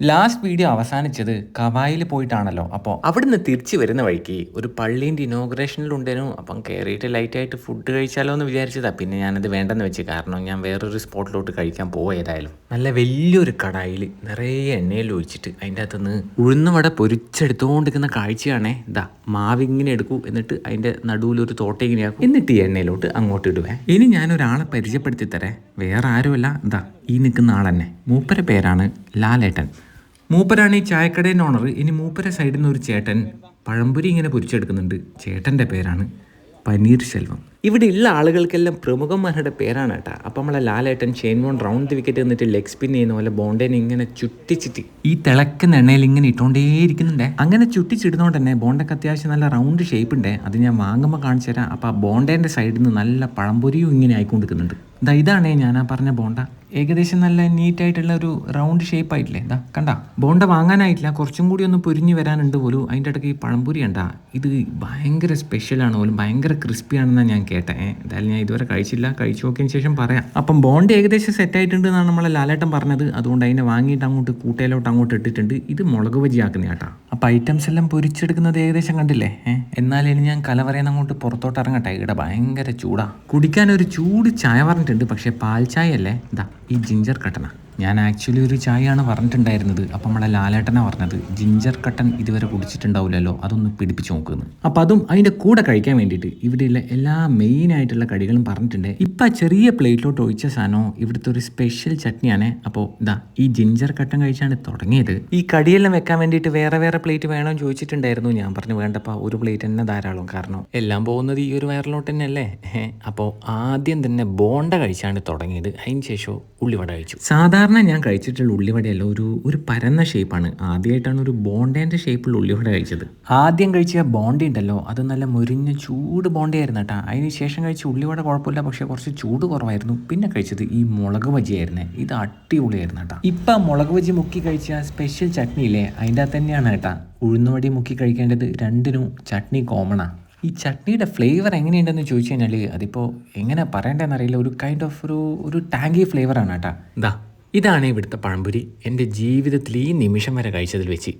Last video അവസാനിച്ചത് കവായിൽ പോയിട്ടാണല്ലോ അപ്പോൾ അവിടുന്ന് തിരിച്ചു വരുന്ന വഴിക്ക് ഒരു പള്ളീന്റെ ഇനോഗ്രേഷനിലുണ്ടേനു അപ്പം കയറിയിട്ട് ലൈറ്റായിട്ട് ഫുഡ് കഴിച്ചാലോ എന്ന് വിചാരിച്ചതാ. പിന്നെ ഞാനത് വേണ്ടെന്ന് വെച്ച് കാരണം ഞാൻ വേറൊരു സ്പോട്ടിലോട്ട് കഴിക്കാൻ പോയതായാലും നല്ല വലിയൊരു കടായിൽ നിറയെ എണ്ണയിൽ ഒഴിച്ചിട്ട് അതിന്റെ അകത്തുനിന്ന് ഉഴുന്നുവട പൊരിച്ചെടുത്തുകൊണ്ടിരിക്കുന്ന കാഴ്ചയാണേ. ഇതാ മാവിങ്ങനെ എടുക്കൂ എന്നിട്ട് അതിന്റെ നടുവിലൊരു തോട്ട ഇങ്ങനെയാക്കും എന്നിട്ട് ഈ എണ്ണയിലോട്ട് അങ്ങോട്ട് ഇടുവേ. ഇനി ഞാനൊരാളെ പരിചയപ്പെടുത്തി തരേ വേറെ ആരുമല്ല. ഇതാ ഈ നിൽക്കുന്ന ആൾ തന്നെ മൂപ്പര പേരാണ് ലാലേട്ടൻ. മൂപ്പരാണ് ഈ ചായക്കടേന്റെ ഓണർ ഇനി മൂപ്പര സൈഡിൽ നിന്ന് ഒരു ചേട്ടൻ പഴംപുരി ഇങ്ങനെ പൊരിച്ചെടുക്കുന്നുണ്ട്. ചേട്ടന്റെ പേരാണ് പനീർ ശെൽവം. ഇവിടെ ഉള്ള ആളുകൾക്കെല്ലാം പ്രമുഖന്മാരുടെ പേരാണ് കേട്ടോ. അപ്പം നമ്മളെ ലാലേട്ടൻ ചെയിൻ വോൺ റൗണ്ട് വിക്കറ്റ് എന്നിട്ട് ലെഗ് സ്പിൻ ചെയ്യുന്ന പോലെ ബോണ്ടേനെ ഇങ്ങനെ ചുറ്റിച്ചിട്ട് ഈ തിളക്കുന്ന എണ്ണയിൽ ഇങ്ങനെ ഇട്ടുകൊണ്ടേയിരിക്കുന്നുണ്ടേ അങ്ങനെ ചുറ്റിച്ചിടുന്നോണ്ട് തന്നെ ബോണ്ടക്ക് അത്യാവശ്യം നല്ല റൗണ്ട് ഷേപ്പ് ഉണ്ട്. അത് ഞാൻ വാങ്ങുമ്പോൾ കാണിച്ചു തരാം അപ്പോൾ ആ ബോണ്ടേന്റെ സൈഡിൽ നിന്ന് നല്ല പഴംപൊരിയും ഇങ്ങനെ ആയിക്കൊണ്ടിരിക്കുന്നുണ്ട്. ഇതാ ഇതാണേ ഞാൻ ആ പറഞ്ഞ ബോണ്ട. ഏകദേശം നല്ല നീറ്റ് ആയിട്ടുള്ള ഒരു റൗണ്ട് ഷേപ്പ് ആയിട്ടില്ലേ? എന്താ കണ്ട? ബോണ്ട വാങ്ങാനായിട്ടില്ല. കുറച്ചും കൂടി ഒന്ന് പൊരിഞ്ഞ് വരാനുണ്ട് പോലും. അതിന്റെ ഇടയ്ക്ക് ഈ പഴംപൊരി കണ്ട? ഇത് ഭയങ്കര സ്പെഷ്യലാണ് പോലും. ഭയങ്കര ക്രിസ്പി ആണെന്നാണ് ഞാൻ കേട്ടേ. എന്തായാലും ഞാൻ ഇതുവരെ കഴിച്ചില്ല. കഴിച്ചു നോക്കിയതിന് ശേഷം പറയാം. അപ്പം ബോണ്ട ഏകദേശം സെറ്റ് ആയിട്ടുണ്ട് എന്നാണ് നമ്മളെ ലാലേട്ടൻ പറഞ്ഞത്. അതുകൊണ്ട് അതിനെ വാങ്ങിയിട്ട് അങ്ങോട്ട് കൂട്ടയിലോട്ട് അങ്ങോട്ട് ഇട്ടിട്ടുണ്ട്. ഇത് മുളക് ബജി ആക്കുന്ന കേട്ടാ. അപ്പം ഐറ്റംസ് എല്ലാം പൊരിച്ചെടുക്കുന്നത് ഏകദേശം കണ്ടില്ലേ? ഏഹ് എന്നാലും ഞാൻ കലവറയിൽ അങ്ങോട്ട് പുറത്തോട്ട് ഇറങ്ങട്ടെ? ഇവിടെ ഭയങ്കര ചൂടാ. കുടിക്കാൻ ഒരു ചൂട് ചായ പറഞ്ഞിട്ടുണ്ട് പക്ഷേ പാൽ ചായ അല്ലേ? ഇതാ ഈ ജിഞ്ചർ കട്ടന. ഞാൻ ആക്ച്വലി ഒരു ചായയാണ് പറഞ്ഞിട്ടുണ്ടായിരുന്നത്. അപ്പം നമ്മളെ ലാലേട്ടനാണ് പറഞ്ഞത്. ജിഞ്ചർ കട്ടൻ ഇതുവരെ കുടിച്ചിട്ടുണ്ടാവില്ലല്ലോ അതൊന്ന് പിടിപ്പിച്ച് നോക്കുന്നു അപ്പം അതും അതിന്റെ കൂടെ കഴിക്കാൻ വേണ്ടിയിട്ട് ഇവിടെയുള്ള എല്ലാ മെയിൻ ആയിട്ടുള്ള കടികളും പറഞ്ഞിട്ടുണ്ട്. ഇപ്പം ചെറിയ പ്ലേറ്റിലോട്ട് ഒഴിച്ച സാധനം ഇവിടുത്തെ ഒരു സ്പെഷ്യൽ ചട്നിയാണ്. അപ്പോൾ ഇതാ ഈ ജിഞ്ചർ കട്ടൻ കഴിച്ചാണ് തുടങ്ങിയത്. ഈ കടിയെല്ലാം വെക്കാൻ വേണ്ടിയിട്ട് വേറെ വേറെ പ്ലേറ്റ് വേണം ചോദിച്ചിട്ടുണ്ടായിരുന്നു. ഞാൻ പറഞ്ഞു വേണ്ടപ്പോൾ ഒരു പ്ലേറ്റ് തന്നെ ധാരാളം കാരണം എല്ലാം പോകുന്നത് ഈ ഒരു വയറിലോട്ട് തന്നെയല്ലേ? അപ്പോൾ ആദ്യം തന്നെ ബോണ്ട കഴിച്ചാണ് തുടങ്ങിയത്. അതിന് ശേഷം ഉള്ളിവട കഴിച്ചു. സാധാരണ ഞാൻ കഴിച്ചിട്ടുള്ള ഉള്ളിവടയല്ല ഒരു ഒരു പരന്ന ഷേപ്പാണ് ആദ്യമായിട്ടാണ് ഒരു ബോണ്ടേന്റെ ഷേപ്പിലുള്ള ഉള്ളിവട കഴിച്ചത്. ആദ്യം കഴിച്ച ബോണ്ടി ഉണ്ടല്ലോ അത് നല്ല മുരിഞ്ഞ ചൂട് ബോണ്ടയായിരുന്നു കേട്ടോ. അതിന് ശേഷം കഴിച്ച ഉള്ളിവട കുഴപ്പമില്ല പക്ഷെ കുറച്ച് ചൂട് കുറവായിരുന്നു. പിന്നെ കഴിച്ചത് ഈ മുളക് ബജിയായിരുന്നു ഇത് അടിപൊളിയായിരുന്നു കേട്ടോ. ഇപ്പം മുളക് ബജി മുക്കി കഴിച്ച സ്പെഷ്യൽ ചട്നി ഇല്ലേ? അതിന്റെ അകത്ത് തന്നെയാണ് കേട്ടോ. ഉഴുന്നുവടി മുക്കി കഴിക്കേണ്ടത് രണ്ടിനും ചട്നി കോമണാണ് ഈ ചട്നിയുടെ ഫ്ലേവർ എങ്ങനെയുണ്ടെന്ന് ചോദിച്ചു കഴിഞ്ഞാൽ അതിപ്പോൾ എങ്ങനെ പറയേണ്ടതെന്നറിയില്ല അറിയില്ല ഒരു കൈൻഡ് ഓഫ് ഒരു ഒരു ടാങ്കി ഫ്ലേവറാണ് കേട്ടോ. ഇതാ ഇതാണ് ഇവിടുത്തെ പഴംപൊരി. എന്റെ ജീവിതത്തിൽ ഈ നിമിഷം വരെ കഴിച്ചതിൽ വെച്ച്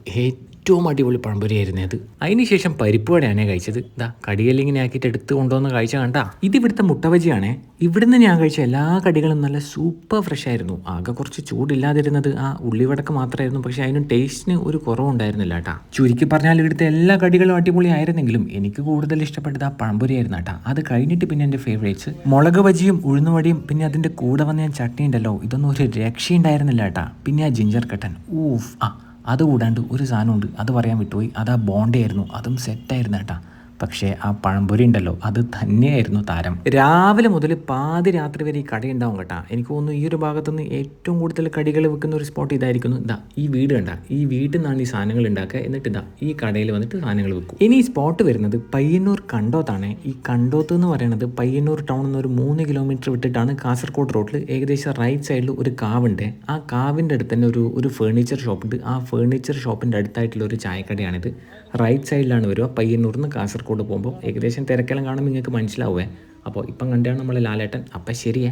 ഏറ്റവും അടിപൊളി പഴംപൊരിയായിരുന്നു അത്. അതിനുശേഷം പരിപ്പ് വടയാണ് കഴിച്ചത്. ഇതാ കടിയെല്ലിങ്ങനെ ആക്കിയിട്ട് എടുത്തു കൊണ്ടുവന്ന് കഴിച്ച കണ്ട. ഇത് ഇവിടുത്തെ മുട്ടബജിയാണേ ഇവിടുന്ന് ഞാൻ കഴിച്ച എല്ലാ കടികളും നല്ല സൂപ്പർ ഫ്രഷ് ആയിരുന്നു. ആകെ കുറച്ച് ചൂടില്ലാതിരുന്നത് ആ ഉള്ളിവടക്ക് മാത്രമായിരുന്നു. പക്ഷേ അതിനും ടേസ്റ്റിന് ഒരു കുറവുണ്ടായിരുന്നില്ല കേട്ടാ ചുരുക്കി പറഞ്ഞാൽ ഇവിടുത്തെ എല്ലാ കടികളും അടിപൊളിയായിരുന്നെങ്കിലും എനിക്ക് കൂടുതൽ ഇഷ്ടപ്പെട്ടത് ആ പഴംപൊരിയായിരുന്നു കേട്ടാ അത് കഴിഞ്ഞിട്ട് പിന്നെ എന്റെ ഫേവറേറ്റ്സ് മുളക് ബജിയും ഉഴുന്നുവടിയും പിന്നെ അതിന്റെ കൂടെ വന്ന ഞാൻ ചട്നി ഉണ്ടല്ലോ. ഇതൊന്നും ഒരു രക്ഷയുണ്ടായിരുന്നില്ല കേട്ടാ പിന്നെ ആ ജിഞ്ചർ കട്ടൻ ഊഫ്. ആ അത് കൂടാണ്ട് ഒരു സാധനമുണ്ട്. അത് പറയാൻ വിട്ടുപോയി. അത് ആ ബോണ്ടയായിരുന്നു. അതും സെറ്റായിരുന്നു കേട്ടാ. പക്ഷേ ആ പഴംപൊരി ഉണ്ടല്ലോ അത് തന്നെയായിരുന്നു താരം. രാവിലെ മുതൽ പാതി രാത്രി വരെ ഈ കടയുണ്ടാവും കേട്ടാ. എനിക്ക് തോന്നുന്നു ഈ ഒരു ഭാഗത്തുനിന്ന് ഏറ്റവും കൂടുതൽ കടികൾ വെക്കുന്ന ഒരു സ്പോട്ട് ഇതായിരിക്കുന്നു. ഇതാ ഈ വീട് കണ്ട. ഈ വീട്ടിൽ നിന്നാണ് ഈ സാധനങ്ങൾ ഉണ്ടാക്കുക. എന്നിട്ട് ഇതാ ഈ കടയിൽ വന്നിട്ട് സാധനങ്ങൾ വെക്കും ഇനി ഈ സ്പോട്ട് വരുന്നത് പയ്യന്നൂർ കണ്ടോത്താണ്. ഈ കണ്ടോത്ത് എന്ന് പറയുന്നത് പയ്യന്നൂർ ടൗണിൽ നിന്ന് ഒരു മൂന്ന് കിലോമീറ്റർ വിട്ടിട്ടാണ് കാസർഗോഡ് റോഡിൽ ഏകദേശം റൈറ്റ് സൈഡിൽ ഒരു കാവുണ്ട്. ആ കാവിന്റെ അടുത്ത് തന്നെ ഒരു ഒരു ഫേർണിച്ചർ ഷോപ്പുണ്ട് ആ ഫേർണിച്ചർ ഷോപ്പിന്റെ അടുത്തായിട്ടുള്ള ഒരു ചായക്കടയാണിത്. റൈറ്റ് സൈഡിലാണ് വരിക പയ്യന്നൂർ നിന്ന് കാസർഗോഡ് പോകുമ്പോൾ ഏകദേശം തിരക്കെല്ലാം കാണുമ്പോൾ നിങ്ങൾക്ക് മനസ്സിലാവുമേ അപ്പോൾ ഇപ്പം കണ്ടാണ് നമ്മൾ ലാലേട്ടൻ. അപ്പം ശരിയേ.